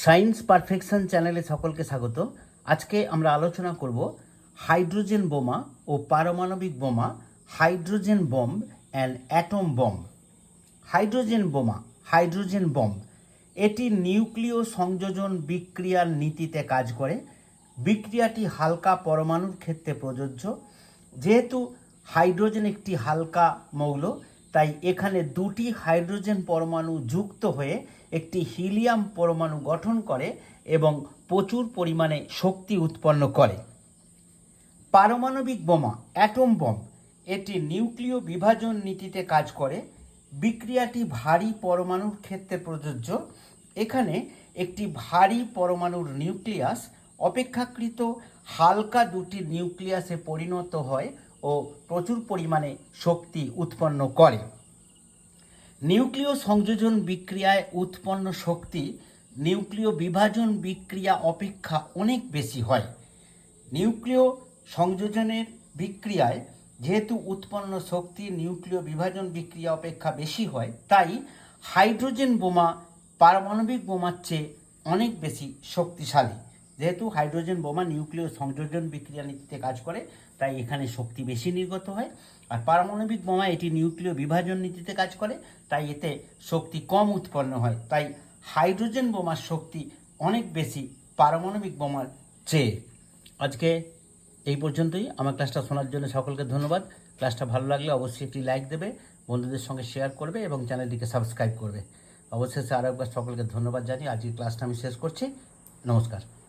Science perfection চ্যানেলে সকলকে স্বাগত। আজকে আমরা আলোচনা করব হাইড্রোজেন বোমা ও পারমাণবিক বোমা, hydrogen bomb and atom bomb. Hydrogen বোমা, হাইড্রোজেন বম্ব, এটি নিউক্লিয় সংযোজন বিক্রিয়ার নীতিতে কাজ করে। বিক্রিয়াটি হালকা পরমাণুর ক্ষেত্রে প্রযোজ্য। যেহেতু হাইড্রোজেন একটি হালকা মৌল তাই এখানে দুটি হাইড্রোজেন পরমাণু যুক্ত হয়ে একটি হিলিয়াম পরমাণু গঠন করে এবং প্রচুর পরিমাণে শক্তি উৎপন্ন করে। পারমাণবিক বোমা, অ্যাটম বম, এটি নিউক্লিয় বিভাজন নীতিতে কাজ করে। বিক্রিয়াটি ভারী পরমাণুর ক্ষেত্রে প্রযোজ্য। এখানে একটি ভারী পরমাণুর নিউক্লিয়াস, অপেক্ষাকৃত হালকা দুটি নিউক্লিয়াসে পরিণত হয় ও প্রচুর পরিমাণে শক্তি উৎপন্ন করে। নিউক্লিয় সংযোজন বিক্রিয়ায় উৎপন্ন শক্তি নিউক্লিয় বিভাজন বিক্রিয়া অপেক্ষা অনেক বেশি হয়। নিউক্লিয় সংযোজনের বিক্রিয়ায় যেহেতু উৎপন্ন শক্তি নিউক্লিয় বিভাজন বিক্রিয়া অপেক্ষা বেশি হয়, তাই হাইড্রোজেন বোমা পারমাণবিক বোমার চেয়ে অনেক বেশি শক্তিশালী। যেহেতু হাইড্রোজেন বোমা নিউক্লিয় সংযোজন বিক্রিয়া নীতিতে কাজ করে, তাই এখানে শক্তি বেশি নির্গত হয়। আর পারমাণবিক বোমা এটি নিউক্লিয় বিভাজন নীতিতে কাজ করে, তাই এতে শক্তি কম উৎপন্ন হয়। তাই হাইড্রোজেন বোমার শক্তি অনেক বেশি পারমাণবিক বোমার চেয়ে। আজকে এই পর্যন্তই। আমার ক্লাসটা শোনার জন্য সকলকে ধন্যবাদ। ক্লাসটা ভালো লাগলে অবশ্যই একটি লাইক দেবে, বন্ধুদের সঙ্গে শেয়ার করবে এবং চ্যানেলটিকে সাবস্ক্রাইব করবে। অবশেষে আরও একবার সকলকে ধন্যবাদ জানিয়ে আজকের ক্লাসটা আমি শেষ করছি। নমস্কার।